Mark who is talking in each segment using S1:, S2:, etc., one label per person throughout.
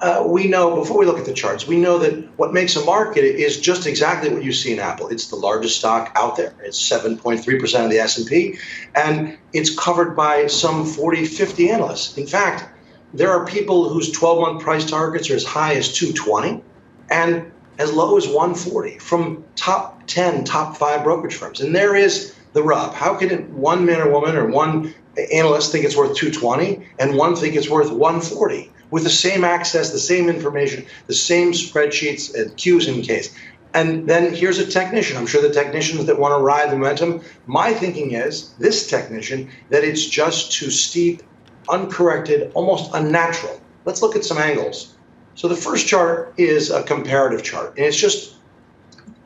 S1: uh, we know before we look at the charts, we know that what makes a market is just exactly what you see in Apple. It's the largest stock out there. It's 7.3% of the S&P and it's covered by some 40, 50 analysts. In fact, there are people whose 12-month price targets are as high as 220 and as low as 140 from top 10, top 5 brokerage firms. And there is the rub. How can one man or woman or one analyst think it's worth 220 and one think it's worth 140? with the same access, the same information, the same spreadsheets and queues in case. And then here's a technician. I'm sure the technicians that want to ride the momentum, my thinking is this technician that it's just too steep, uncorrected, almost unnatural. Let's look at some angles. So the first chart is a comparative chart, and it's just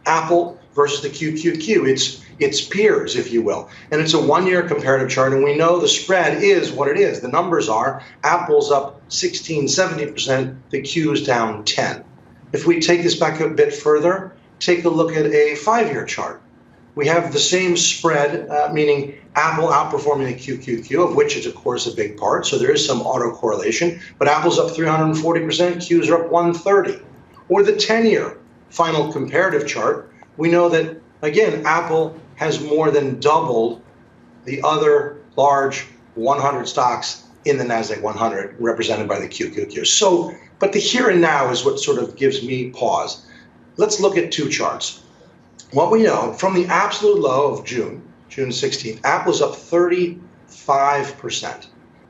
S1: Apple versus the QQQ. It's its peers, if you will. And it's a one year comparative chart, and we know the spread is what it is. The numbers are Apple's up 16, 70%, the Q's down 10. If we take this back a bit further, take a look at a five year chart. We have the same spread, uh, meaning Apple outperforming the QQQ, of which is, of course, a big part. So there is some autocorrelation. But Apple's up 340%, Q's are up 130. Or the 10 year final comparative chart, we know that, again, Apple has more than doubled the other large 100 stocks in the NASDAQ 100 represented by the QQQ. So, but the here and now is what sort of gives me pause. Let's look at two charts. What we know from the absolute low of June, June 16th, Apple's up 35%.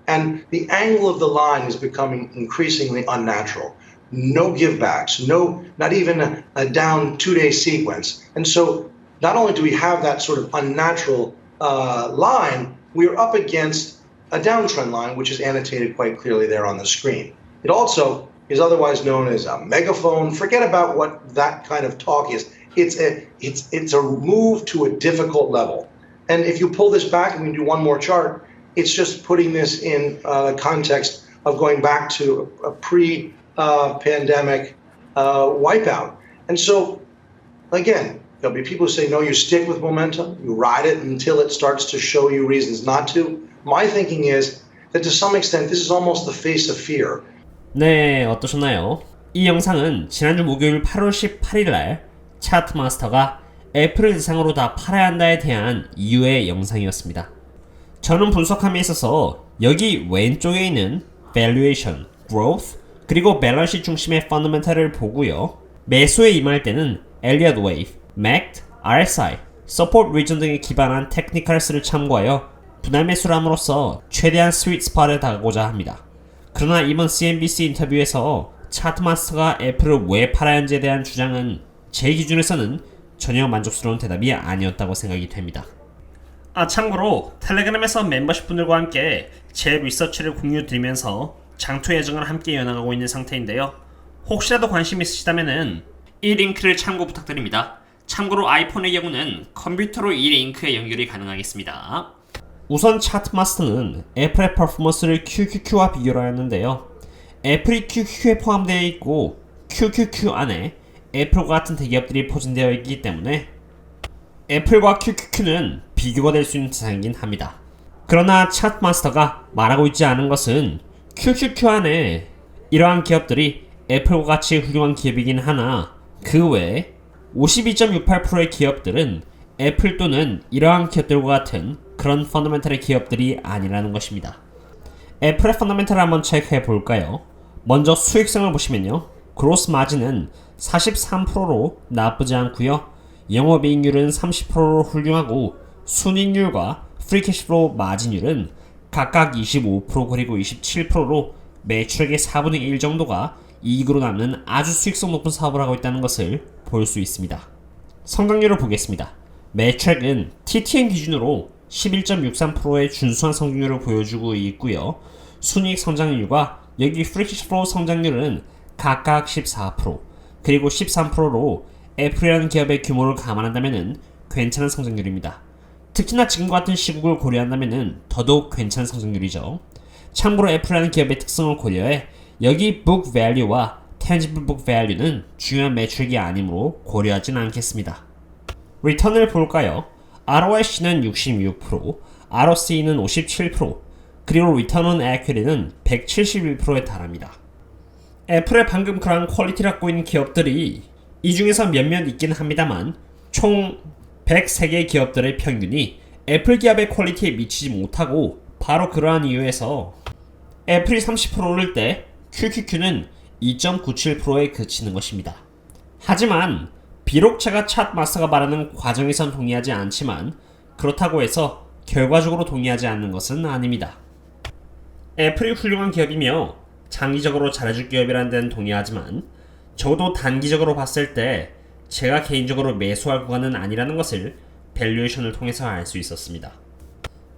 S1: And the angle of the line is becoming increasingly unnatural. No givebacks, no, not even a, a down two day sequence. And so not only do we have that sort of unnatural uh, line, we are up against a downtrend line, which is annotated quite clearly there on the screen. It also is otherwise known as a megaphone. Forget about what that kind of talk is. It's a it's it's a move to a difficult level. And if you pull this back and we do one more chart, it's just putting this in uh, the context of going back to a, pre-pandemic uh, uh, wipeout. And so, again, There'll be people who say, no, you stick with momentum, you ride it until it starts to show you reasons not to. My thinking is that to some extent, this is almost the face of fear.
S2: 네, 어떠셨나요? 이 영상은 지난주 목요일 8월 18일 날 차트 마스터가 애플을 대상으로 다 팔아야 한다에 대한 이유의 영상이었습니다. 저는 분석함에 있어서 여기 왼쪽에 있는 valuation, growth, 그리고 밸런시 중심의 펀더멘탈을 보고요. 매수에 임할 때는 엘리엇 웨이브, MACD, RSI, 서포트 리전 등에 기반한 테크니컬스를 참고하여 분할 매수를 함으로써 최대한 스윗 스팟에 다가고자 합니다. 그러나 이번 CNBC 인터뷰에서 차트마스터가 애플을 왜 팔아야 하는지에 대한 주장은 제 기준에서는 전혀 만족스러운 대답이 아니었다고 생각이 됩니다. 아 참고로 텔레그램에서 멤버십 분들과 함께 제 리서치를 공유 드리면서 장투 예정을 함께 연행하고 있는 상태인데요. 혹시라도 관심 있으시다면 이 링크를 참고 부탁드립니다. 참고로 아이폰의 경우는 컴퓨터로 이 링크에 연결이 가능하겠습니다. 우선 차트마스터는 애플의 퍼포먼스를 QQQ와 비교를 하였는데요. 애플이 QQQ에 포함되어 있고 QQQ 안에 애플과 같은 대기업들이 포진되어 있기 때문에 애플과 QQQ는 비교가 될 수 있는 대상이긴 합니다. 그러나 차트마스터가 말하고 있지 않은 것은 QQQ 안에 이러한 기업들이 애플과 같이 훌륭한 기업이긴 하나 그 외에 52.68%의 기업들은 애플 또는 이러한 기업들과 같은 그런 펀더멘탈의 기업들이 아니라는 것입니다. 애플의 펀더멘탈을 한번 체크해 볼까요? 먼저 수익성을 보시면요. 그로스 마진은 43%로 나쁘지 않고요. 영업이익률은 30%로 훌륭하고 순이익률과 프리캐시플로우 마진율은 각각 25% 그리고 27%로 매출액의 4분의 1 정도가 이익으로 남는 아주 수익성 높은 사업을 하고 있다는 것을 볼 수 있습니다. 성장률을 보겠습니다. 매출액은 TTN 기준으로 11.63%의 준수한 성장률을 보여주고 있고요. 순이익 성장률과 여기 프리키시플로우 성장률은 각각 14% 그리고 13%로 애플이라는 기업의 규모를 감안한다면 괜찮은 성장률입니다. 특히나 지금과 같은 시국을 고려한다면 더더욱 괜찮은 성장률이죠. 참고로 애플이라는 기업의 특성을 고려해 여기 book value와 tangible book value는 중요한 매출액이 아니므로 고려하진 않겠습니다. 리턴을 볼까요? ROIC는 66%, ROC는 57%, 그리고 리턴 온 에퀴리는 171%에 달합니다. 애플의 방금 그러한 퀄리티를 갖고 있는 기업들이 이 중에서 몇몇 있긴 합니다만 총 103개 기업들의 평균이 애플 기업의 퀄리티에 미치지 못하고 바로 그러한 이유에서 애플이 30% 오를 때 QQQ는 2.97%에 그치는 것입니다. 하지만 비록 제가 챗 마스터가 말하는 과정에선 동의하지 않지만 그렇다고 해서 결과적으로 동의하지 않는 것은 아닙니다. 애플이 훌륭한 기업이며 장기적으로 잘해줄 기업이라는 데는 동의하지만 적어도 단기적으로 봤을 때 제가 개인적으로 매수할 구간은 아니라는 것을 밸류에이션을 통해서 알 수 있었습니다.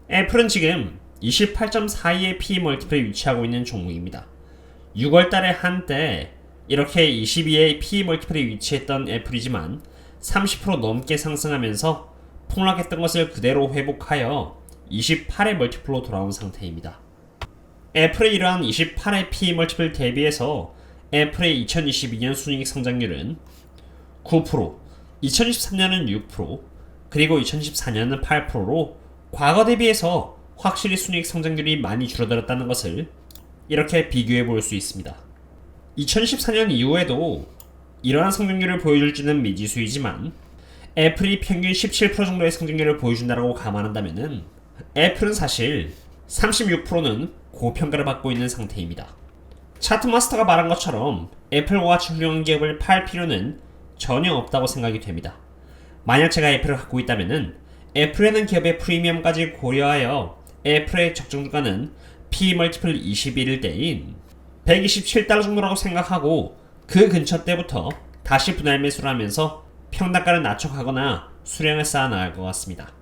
S2: 애플은 지금 28.42의 P 멀티플에 위치하고 있는 종목입니다. 6월 달에 한때 이렇게 22의 P 멀티플에 위치했던 애플이지만 30% 넘게 상승하면서 폭락했던 것을 그대로 회복하여 28의 멀티플로 돌아온 상태입니다. 애플의 이러한 28의 P 멀티플 대비해서 애플의 2022년 순이익 성장률은 9%, 2023년은 6%, 그리고 2014년은 8%로 과거 대비해서 확실히 순이익 성장률이 많이 줄어들었다는 것을 이렇게 비교해 볼 수 있습니다. 2014년 이후에도 이러한 성장률을 보여줄지는 미지수이지만 애플이 평균 17% 정도의 성장률을 보여준다고 감안한다면은 애플은 사실 36%는 고평가를 받고 있는 상태입니다. 차트마스터가 말한 것처럼 애플과 훌륭한 기업을 팔 필요는 전혀 없다고 생각이 됩니다. 만약 제가 애플을 갖고 있다면은 애플이라는 기업의 프리미엄까지 고려하여 애플의 적정 주가는 P 멀티플 21대인 127달러 정도라고 생각하고 그 근처 때부터 다시 분할 매수를 하면서 평단가를 낮춰가거나 수량을 쌓아 나갈 것 같습니다.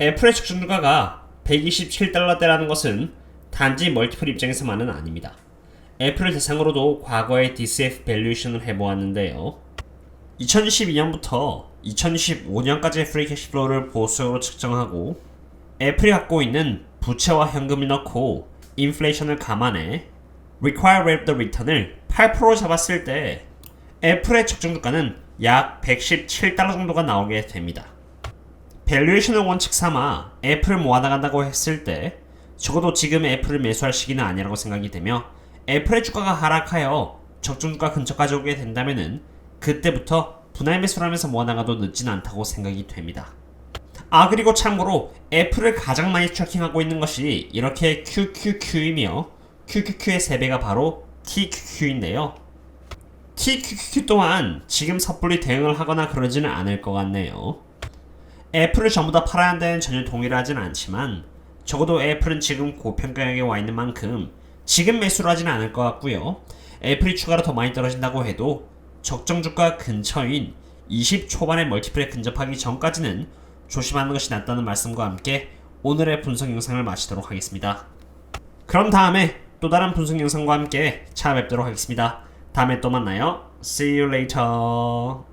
S2: 애플의 적정 주가가 127달러대라는 것은 단지 멀티플 입장에서만은 아닙니다. 애플을 대상으로도 과거의 DCF 밸류에이션을 해보았는데요. 2012년부터 2015년까지의 프리 캐시플로우를 보수적으로 측정하고 애플이 갖고 있는 부채와 현금을 넣고 인플레이션을 감안해 require rate of return을 8% 잡았을 때 애플의 적정 주가는 약 117달러 정도가 나오게 됩니다. 밸류에이션을 원칙 삼아 애플을 모아나간다고 했을 때 적어도 지금 애플을 매수할 시기는 아니라고 생각이 되며 애플의 주가가 하락하여 적정 주가 근처까지 오게 된다면은 그때부터 분할 매수를 하면서 모아나가도 늦진 않다고 생각이 됩니다. 아 그리고 참고로 애플을 가장 많이 트래킹하고 있는 것이 이렇게 QQQ이며 QQQ의 3배가 바로 TQQ인데요. TQQ 또한 지금 섣불리 대응을 하거나 그러지는 않을 것 같네요. 애플을 전부 다 팔아야 한다는 전혀 동의를 하진 않지만 적어도 애플은 지금 고평가에 와 있는 만큼 지금 매수를 하지는 않을 것 같고요. 애플이 추가로 더 많이 떨어진다고 해도 적정 주가 근처인 20 초반의 멀티플에 근접하기 전까지는 조심하는 것이 낫다는 말씀과 함께 오늘의 분석 영상을 마치도록 하겠습니다. 그럼 다음에 또 다른 분석 영상과 함께 찾아뵙도록 하겠습니다. 다음에 또 만나요. See you later.